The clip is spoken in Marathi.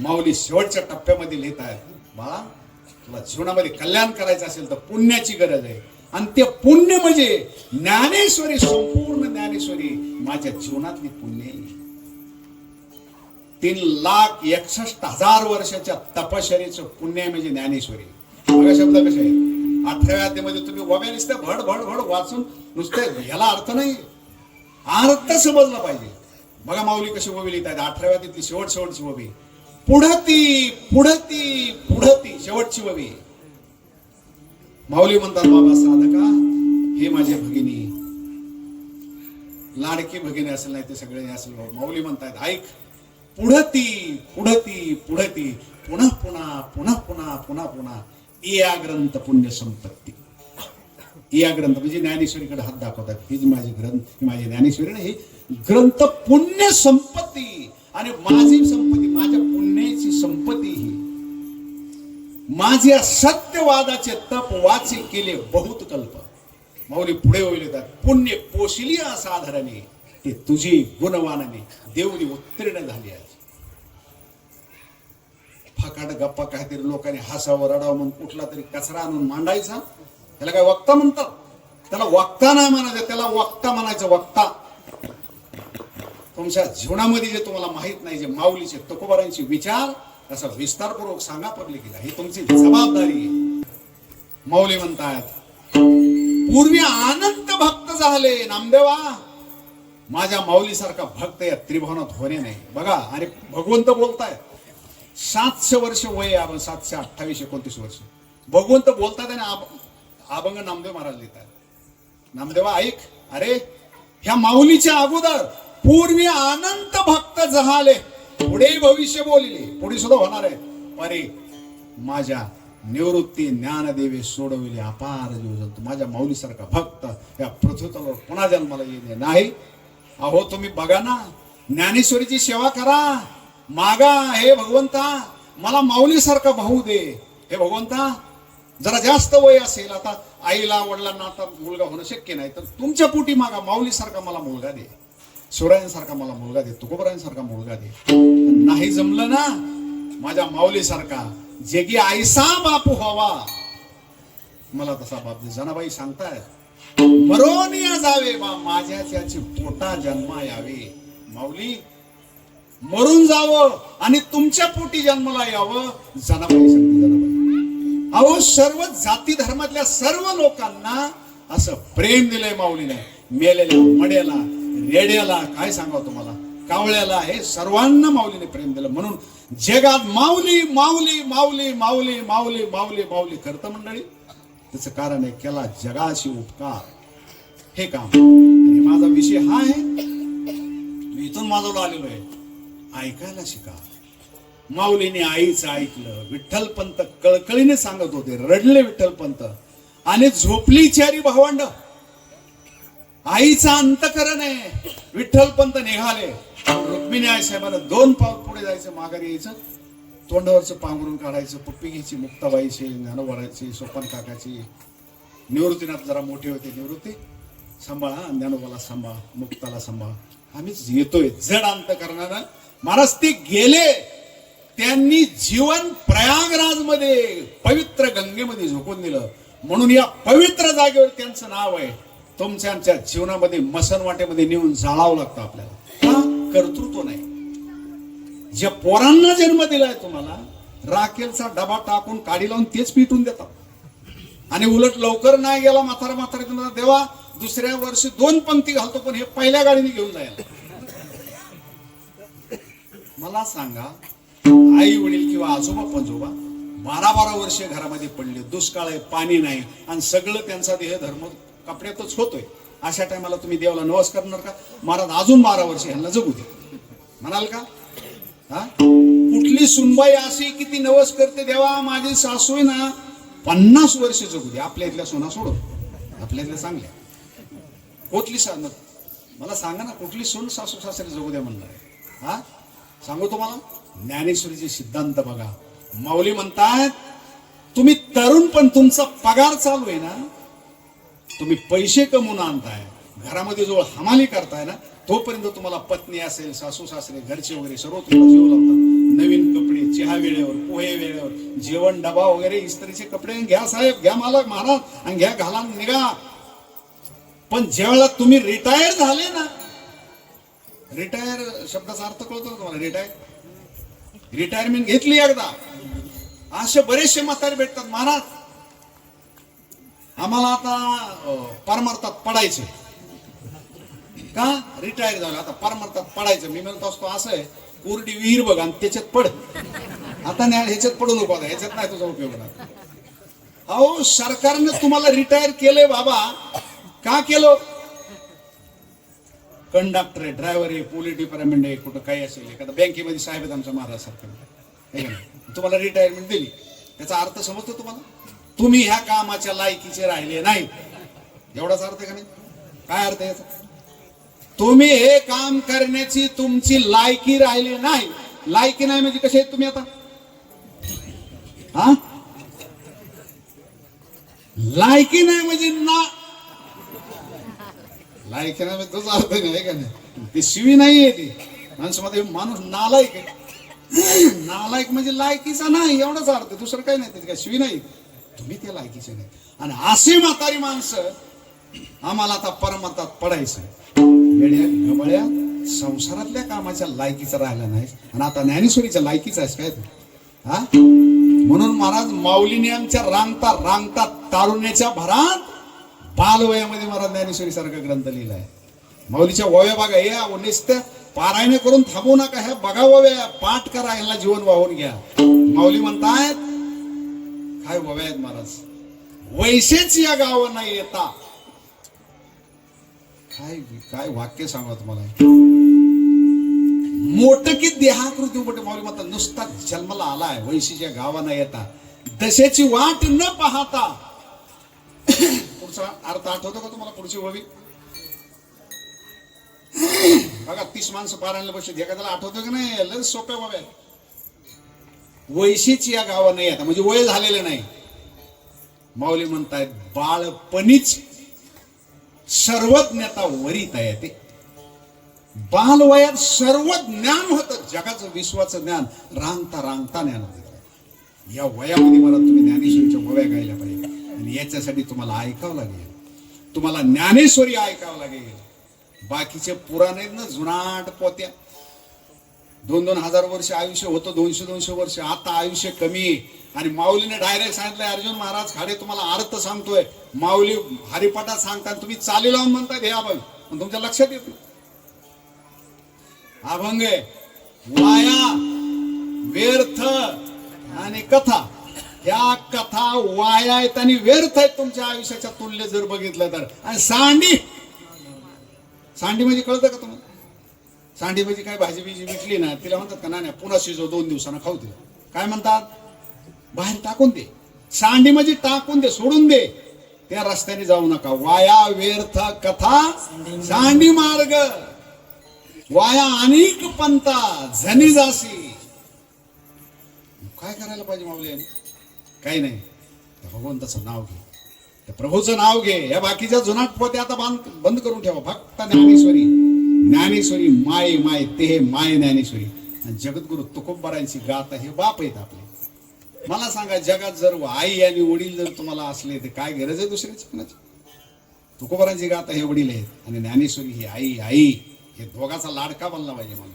माऊली शेवटच्या टप्प्यामध्ये लिहित आहेत. बाळा तुला जीवनामध्ये कल्याण करायचं असेल तर पुण्याची गरज आहे. आणि ते पुण्य म्हणजे ज्ञानेश्वरी संपूर्ण ज्ञानेश्वरी माझ्या जीवनातली पुण्य तीन लाख एकसष्ट हजार वर्षाच्या तपश्चर्याचं पुण्य म्हणजे ज्ञानेश्वरी. शब्द कसे आहे अठराव्या अध्यामध्ये तुम्ही वब्या नुसत्या भड भड भड वाचून नुसतं ह्याला अर्थ नाही. अर्थ समजला पाहिजे. बघा माऊली कशी वबी लिहित आहेत. अठराव्या तिथली शेवट शेवटची वबी पुढती पुढती पुढती शेवटची वबी माऊली म्हणतात बाबा साधका हे माझे भगिनी. लाडकी भगिनी असेल नाही ते सगळे असेल माऊली म्हणतायत ऐक पुढती पुढती पुढती पुन्हा पुन्हा पुन्हा पुन्हा पुन्हा पुन्हा या ग्रंथ पुण्य संपत्ती. या ग्रंथ म्हणजे ज्ञानेश्वरीकडे हात दाखवतात ही जी माझी ग्रंथ माझी ज्ञानेश्वरी ना ही ग्रंथ पुण्य संपत्ती आणि माझी संपत्ती माझ्या पुण्याची संपत्ती ही. माझ्या सत्यवादाचे तप वाचे केले बहुत कल्प. माऊली पुढे होईल येतात पुण्य पोशिली असाधारणे ते तुझी गुणवानाने देवली उत्तीर्ण झाली आहे फकाट गप्पा काहीतरी लोकांनी हसावं रडावं म्हणून कुठला तरी कचरा आणून मांडायचा? त्याला काय वक्ता म्हणतात? त्याला वक्ता नाही म्हणायचं त्याला वक्ता म्हणायचं वक्ता. तुमच्या जीवनामध्ये जे तुम्हाला माहीत नाही जे माऊलीचे तकोबारांचे विचार त्याचा विस्तारपूर्वक सांगा पब्लिकला ही तुमची जबाबदारी आहे. माऊली म्हणतात पूर्वी अनंत भक्त झाले नामदेवा. माझ्या माऊलीसारखा भक्त या त्रिभुवनात होणे नाही. बघा आणि भगवंत बोलतायत. सातशे वर्ष वय आपण सातशे अठ्ठावीस एकोणतीस वर्ष. भगवंत बोलतात आणि आब- अभंग नामदेव महाराज लिहितात. नामदेवा ऐक. अरे ह्या माऊलीच्या अगोदर पूर्वी अनंत भक्त जहाले पुढे भविष्य बोलले. पुढे सुद्धा होणार आहे. अरे माझ्या निवृत्ती ज्ञानदेवे सोडविले अपार जीवजंतू. माझ्या माऊलीसारखा भक्त या पृथ्वीतलावर पुन्हा जन्माला येणे नाही. अहो तुम्ही बघा ना ज्ञानेश्वरीची सेवा करा. मागा हे भगवंता मला माऊलीसारखा भाऊ दे. हे भगवंता जरा जास्त वय असेल आता आईला वडिलांना आता मुलगा होणं शक्य नाही तर तुमच्या पोटी मागा माऊलीसारखा मला मुलगा दे. शिवरायांसारखा मला मुलगा दे तुकोबरायांसारखा मुलगा दे. नाही जमलं ना माझ्या माऊलीसारखा जे की आईसा बापू व्हावा. मला तसा बाप दे. जनाबाई सांगतायत मरोन या जावे बा माझ्या त्याची पोटा जन्मा यावे. माऊली मरून जावं आणि तुमच्या पोटी जन्माला यावं. जनाबाई सांगते जनाबाई. अहो सर्व जाती धर्मातल्या सर्व लोकांना असं प्रेम दिलंय माऊलीने. मेलेल्या मडेला रेड्याला काय सांगावं तुम्हाला? कावळ्याला हे सर्वांना माऊलीने प्रेम दिलं. म्हणून जगात माऊली माऊली माऊली माऊली माऊली माऊली माऊली करतं मंडळी. त्याचं कारण आहे केला जगाशी उपकार. हे काम. आणि माझा विषय हा आहे मी इथून माझा आलेलो आहे. ऐकायला शिका. माऊलीने आईचं ऐकलं विठ्ठलपंत कळकळीने सांगत होते रडले विठ्ठलपंत आणि झोपली चारी भावंड. आईचा अंतकरण आहे. विठ्ठलपंत निघाले. रुक्मिणी आई साहेबांना दोन पाऊल पुढे जायचं माघारी यायचं. तोंडावरचं पांघरून काढायचं पप्पी घ्यायची मुक्ताबाईची ज्ञानोबाची सोपन काकाची. निवृत्तीनाथ जरा मोठे होते निवृत्ती. सांभाळा ज्ञानोबाला सांभाळ मुक्ताला सांभाळ. आम्हीच येतोय जड अंत करणार महाराज ते गेले. त्यांनी जीवन प्रयागराजमध्ये पवित्र गंगेमध्ये झोकून दिलं. म्हणून या पवित्र जागेवर त्यांचं नाव आहे. तुमच्या आमच्या जीवनामध्ये मसन वाटेमध्ये नेऊन जाळावं लागतं आपल्याला. हा कर्तृत्व नाही. ज्या पोरांना जन्म दिलाय तुम्हाला राखेलचा डबा टाकून काढी लावून तेच पिटून देतात. आणि उलट लवकर नाही गेला म्हातारा म्हातारा तुम्हाला देवा दुसऱ्या वर्षी दोन पंक्ती घालतो पण हे पहिल्या गाडीने घेऊन जायला. मला सांगा आई वडील किंवा आजोबा पंजोबा बारा बारा वर्षे घरामध्ये पडले दुष्काळ आहे पाणी नाही आणि सगळं त्यांचा देह धर्म कपड्यातच होतोय. अशा टायमाला तुम्ही देवाला नवस करणार का? महाराज अजून बारा वर्ष ह्यांना जगू दे म्हणाल का? हा? कुठली सुनबाई अशी की ती नवस करते देवा माझी सासू आहे ना पन्नास वर्ष जगू दे. आपल्या इथल्या सोना सोडून आपल्या इथल्या चांगल्या. कुठली सा मला सांगा ना कुठली सून सासू सासरे जगू द्या म्हणणार हा? सांगू तुम्हाला? ज्ञानेश्वरीचे सिद्धांत बघा. माऊली म्हणतात तुम्ही तरुण पण तुमचा पगार चालू आहे ना तुम्ही पैसे कमवून आणताय घरामध्ये जो हमाली करताय ना तोपर्यंत तुम्हाला पत्नी असेल सासू सासरे घरचे वगैरे सर्व तुम्हाला जीव लावतात. नवीन कपडे जेवण डबा वगैरे इस्त्रीचे कपडे घ्या साहेब घ्या मालक महाराज आणि घ्या घाला निघा. पण ज्यावेळेला तुम्ही रिटायर झाले ना रिटायर शब्दाचा अर्थ कळतो तुम्हाला? रिटायर रिटायरमेंट घेतली एकदा. असे बरेचसे म्हातारे भेटतात महाराज. आम्हाला आता परमार्थात पडायचे का? रिटायर झालं. आता परमार्थात पडायचं मी म्हणतो असतो असं आहे. कोरडी विहीर बघ आणि त्याच्यात पड. आता नाही ह्याच्यात पडू नको आता. ह्याच्यात नाही तुझा उपयोग होणार. अहो सरकारनं तुम्हाला रिटायर केलंय बाबा. का केलं? कंडक्टर आहे ड्रायव्हर आहे पोलीस डिपार्टमेंट आहे कुठं काही असेल. एखादा बँकेमध्ये साहेब आहेत आमच्या महाराज सरकार तुम्हाला रिटायरमेंट दिली. त्याचा अर्थ समजतो तुम्हाला? तुम्ही ह्या कामाच्या लायकीचे राहिले नाही. एवढाच अर्थ आहे का नाही? काय अर्थ आहे याचा? तुम्ही हे काम करण्याची तुमची लायकी राहिली नाही. लायकी नाही म्हणजे कसे आहेत तुम्ही आता? हा? लायकी नाही म्हणजे ना लायकी नाही म्हणजे अर्थ नाही का नाही? ती शिवी नाहीये ती. माणसामध्ये माणूस नालायक आहे. नालायक म्हणजे लायकीचा नाही एवढाच अर्थ दुसरं काही नाही त्याची काय शिवी नाही. तुम्ही ते लायकीचे नाही. आणि असे म्हातारी माणसं आम्हाला आता परमतात पडायचं येड्या संसारातल्या कामाच्या लायकीचं राहिलं नाही आणि आता ज्ञानेश्वरीच्या लायकीचं आहेस काय तू? हा? म्हणून महाराज माऊलीने आमच्या रांगता रांगता तारुण्याच्या भरात बालवयामध्ये महाराज ज्ञानेश्वरी सारखा ग्रंथ लिहिलाय. माऊलीच्या वव्या बघा या नुसत्या पारायण करून थांबू नका ह्या बघा वव्या पाठ करा यांना जीवन वाहून घ्या. माऊली म्हणतायत काय वव्या आहेत महाराज? वैसेच या गावांना येता. काय काय वाक्य सांगा तुम्हाला? मोठ की देहाकृती मोठे माऊली म्हणतात नुसता जन्माला आलाय वैशीच्या गावांना येता. दशेची वाट न पाहता. पुढचा अर्थ आठवतो का तुम्हाला पुढची ओळी? बघा तीस माणसं पारायणला बसली एखाद्याला आठवतं का नाही? लय सोप्या बाब्या वैशीच या गावानं आता म्हणजे वय झालेलं नाही. माऊली म्हणतायत बाळपणीच सर्वज्ञता वरीत आहे ते. बालवयात सर्व ज्ञान होतं जगाचं विश्वाचं ज्ञान रांगता रांगता ज्ञान होत. या वयामध्ये मला तुम्ही ज्ञानेश्वरीच्या गोव्या गायला पाहिजे. आणि याच्यासाठी तुम्हाला ऐकावं लागेल. तुम्हाला ज्ञानेश्वरी ऐकावं लागेल. बाकीचे पुराण आहेत ना जुनाट पोत्या. दोन दोन हजार वर्ष आयुष्य होतं दोनशे दोनशे वर्ष. आता आयुष्य कमी आणि माऊलीने डायरेक्ट सांगितलंय अर्जुन महाराज खाडे तुम्हाला अर्थ सांगतोय. माऊली हरिपाठात सांगतात तुम्ही चाली लावून म्हणताय हे अभंग पण तुमच्या लक्षात येत नाही. अभंग वाया व्यर्थ आणि कथा. ह्या कथा वाया आहेत आणि व्यर्थ आहेत तुमच्या आयुष्याच्या तुल्य जर बघितलं तर. आणि सांडी. सांडी म्हणजे कळतं का तुम्हाला? सांडी म्हणजे काय भाजी बिजी विकली ना तिला म्हणतात का नाही नाही, पुन्हा शिजव दोन दिवसानं खाऊ तिला काय म्हणतात? बाहेर टाकून दे. सांडी म्हणजे टाकून दे सोडून दे. त्या रस्त्याने जाऊ नका. वाया व्यर्थ कथा सांडी मार्ग. वाया अनेक पंता झनी जासी. काय करायला पाहिजे माऊली यांनी? काही नाही. भगवंताचं नाव घे. त्या प्रभूचं नाव घे. या बाकीच्या जुनाट पोते आता बांध बंद करून ठेवा. फक्त ज्ञानेश्वरी. ज्ञानेश्वरी माय माय ते हे माय ज्ञानेश्वरी. आणि जगद्गुरु तुकोबारांची गात हे बाप आहेत आपले. मला सांगा जगात जर आई आणि वडील जर तुम्हाला असले तर काय गरज आहे दुसऱ्याची कोणाची? तुकोबारांची गात हे वडील आहेत आणि ज्ञानेश्वरी ही आई आई. हे दोघाचा लाडका बनला पाहिजे मला